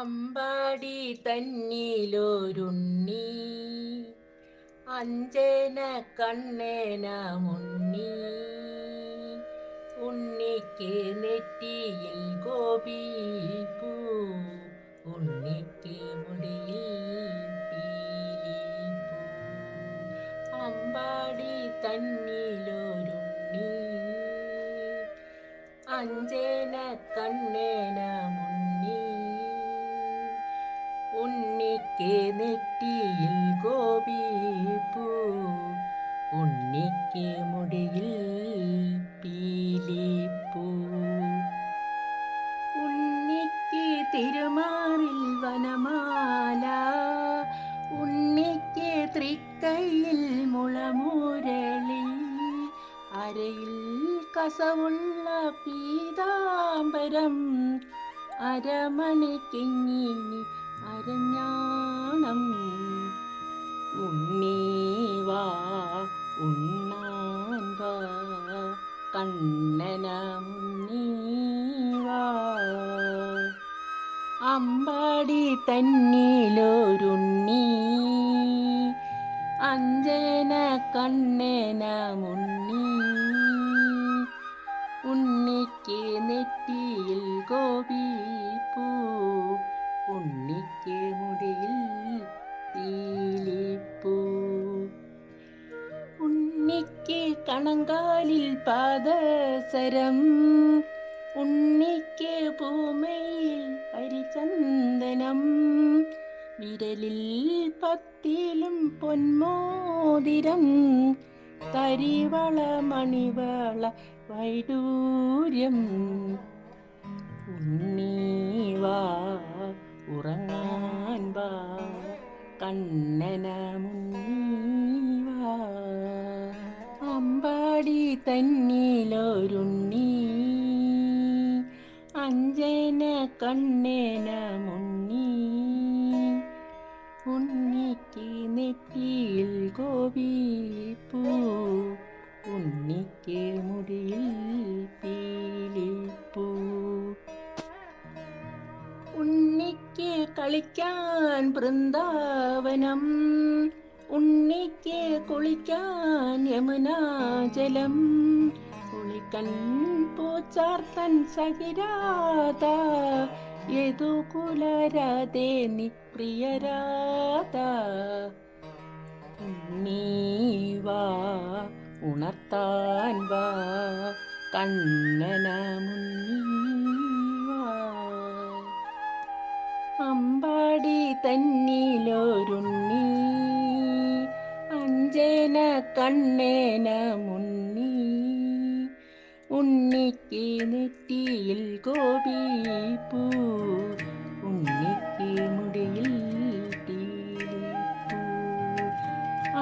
അമ്പാടി തന്നിലൊരുണ്ണി. അഞ്ചന കണ്ണേന മുണ്ണി. ഉണ്ണിക്ക് നെറ്റിയിൽ ഗോപിപ്പൂ ഉണ്ണിക്ക് മുടിയിൽ അമ്പാടി തന്നിലൊരുണ്ണി. അഞ്ചേന കണ്ണേന ഉണ്ണിക്ക് നെറ്റിയിൽ ഗോപിപ്പൂ ഉണ്ണിക്ക് മുടിയിൽ പീലിപ്പൂ ഉണ്ണിക്ക് തിരുമാറിൽ വനമാല. ഉണ്ണിക്ക് തൃക്കൈയിൽ മുളമുരളി. അരയിൽ കസവുള്ള പീതാംബരം. അരമണിക്കിങ്ങി അരഞ്ഞാണം ഉണ്ണീവാ ഉണ്ണാന്ത കണ്ണന മുന്നീവാ അമ്പാടി തന്നിലൊരുണ്ണി അഞ്ജന കണ്ണന മുണ്ണി കണങ്കാലിൽ പാദസരം. ഉണ്ണിക്ക് പൂമയിൽ ഹരിചന്ദനം വിരലിൽ പത്തിലും പൊന്മോതിരം. തരിവള മണിവള വൈഡൂര്യം. ഉണ്ണീവാ ഉറങ്ങാൻ വാ കണ്ണന തന്നിലൊരുണ്ണി. അഞ്ജന കണ്ണേന മുണ്ണി. ഉണ്ണിക്ക് നെറ്റിയിൽ ഗോപിപ്പൂ ഉണ്ണിക്ക് മുടിയിൽ പീലിപ്പൂ ഉണ്ണിക്ക് കളിക്കാൻ വൃന്ദാവനം. ഉണ്ണിക്ക് കുളിക്കാൻ യമുനാജലം കുളിക്കൻ പൂച്ചാർത്തൻ സഹിരാത യതു കുലരാതെ നിപ്രിയരാത ഉണ്ണീവാ ഉണർത്താൻ വാ കണ്ണന മുന്നീവാ അമ്പാടി തന്നിലൊരുണ്ണി അഞ്ജന കണ്ണേന മുന്നി. ഉണ്ണിക്ക് നെറ്റിയിൽ ഗോപി പൂ. ഉണ്ണിക്ക് മുടിയിൽ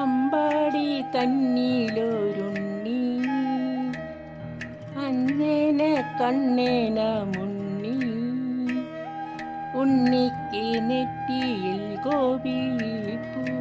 അമ്പാടി തന്നിലൊരുണ്ണി. അന്നേന കണ്ണേന മുണ്ണി ഉണ്ണിക്ക് നെറ്റിയിൽ ഗോപി ഉണ്ണിക്ക്